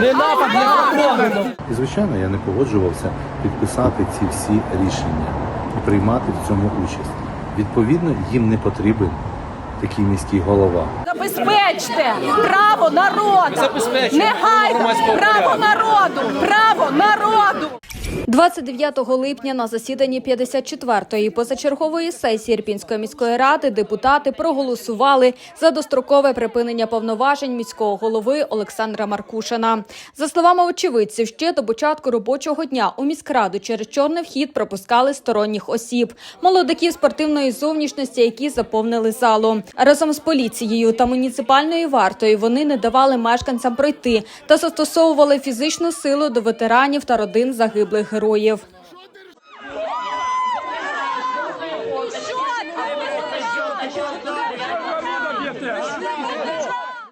Не напад, не. І звичайно, я не погоджувався підписати ці всі рішення і приймати в цьому участь. Відповідно, їм не потрібен такий міський голова. Забезпечте право народу. Забезпечуємо Негайно право народу. Право народу. 29 липня на засіданні 54-ї позачергової сесії Ірпінської міської ради депутати проголосували за дострокове припинення повноважень міського голови Олександра Маркушина. За словами очевидців, ще до початку робочого дня у міськраду через чорний вхід пропускали сторонніх осіб, молодиків спортивної зовнішності, які заповнили залу. Разом з поліцією та муніципальною вартою вони не давали мешканцям пройти та застосовували фізичну силу до ветеранів та родин загиблих героїв.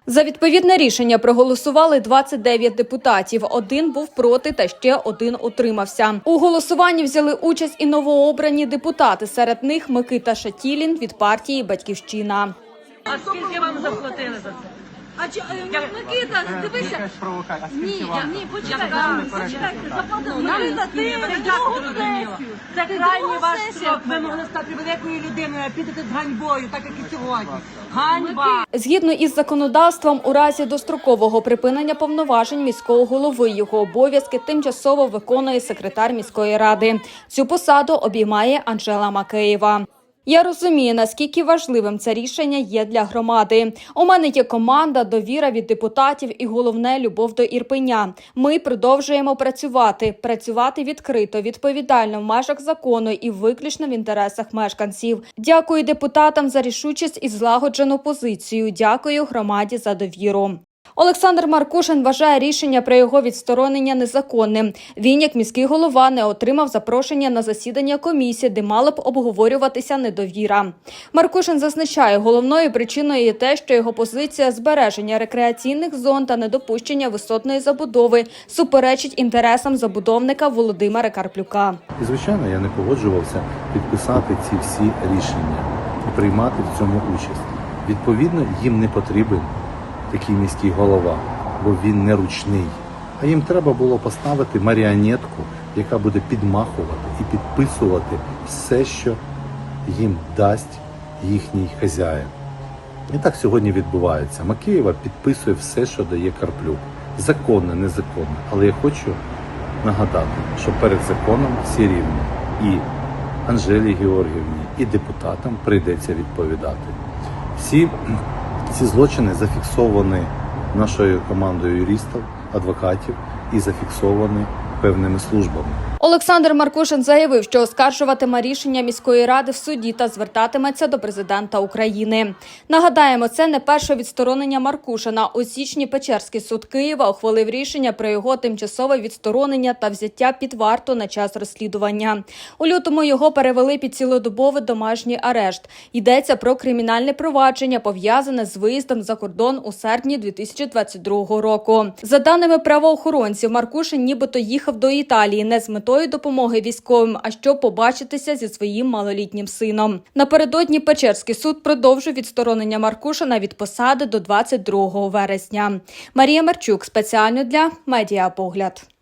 За відповідне рішення проголосували 29 депутатів. Один був проти та ще один утримався. У голосуванні взяли участь і новообрані депутати. Серед них Микита Шатілін від партії Батьківщина. А скільки вам заплатили за це? А чи е, Микита, дивися. Ні, я- ні, почекай, почекайте, заплатили. Нам ти другу сесію. Це Ти крайній другу ваш сесію крок. Ви могли стати великою людиною, а підете з ганьбою, так як і сьогодні. Ганьба! Згідно із законодавством, у разі дострокового припинення повноважень міського голови його обов'язки тимчасово виконує секретар міської ради. Цю посаду обіймає Анжела Макеєва. Я розумію, наскільки важливим це рішення є для громади. У мене є команда, довіра від депутатів і головне любов до Ірпеня. Ми продовжуємо працювати, працювати відкрито, відповідально в межах закону і виключно в інтересах мешканців. Дякую депутатам за рішучість і злагоджену позицію. Дякую громаді за довіру. Олександр Маркушин вважає рішення про його відсторонення незаконним. Він, як міський голова, не отримав запрошення на засідання комісії, де мала б обговорюватися недовіра. Маркушин зазначає, головною причиною є те, що його позиція збереження рекреаційних зон та недопущення висотної забудови суперечить інтересам забудовника Володимира Карплюка. Звичайно, я не погоджувався підписати ці всі рішення і приймати в цьому участь. Відповідно, їм не потрібен такий міський голова, бо він не ручний. А їм треба було поставити маріонетку, яка буде підмахувати і підписувати все, що їм дасть їхній хазяїн. І так сьогодні відбувається. Макеєва підписує все, що дає Карплюк. Законне, незаконне. Але я хочу нагадати, що перед законом всі рівні. І Анжелі Георгіївні, і депутатам прийдеться відповідати. Всі ці злочини зафіксовані нашою командою юристів, адвокатів і зафіксовані певними службами. Олександр Маркушин заявив, що оскаржуватиме рішення міської ради в суді та звертатиметься до президента України. Нагадаємо, це не перше відсторонення Маркушина. У січні Печерський суд Києва ухвалив рішення про його тимчасове відсторонення та взяття під варту на час розслідування. У лютому його перевели під цілодобовий домашній арешт. Йдеться про кримінальне провадження, пов'язане з виїздом за кордон у серпні 2022 року. За даними правоохоронців, Маркушин нібито їхав до Італії не з метою допомоги військовим, а щоб побачитися зі своїм малолітнім сином. Напередодні Печерський суд продовжив відсторонення Маркушина від посади до 22 вересня. Марія Марчук спеціально для медіапогляд.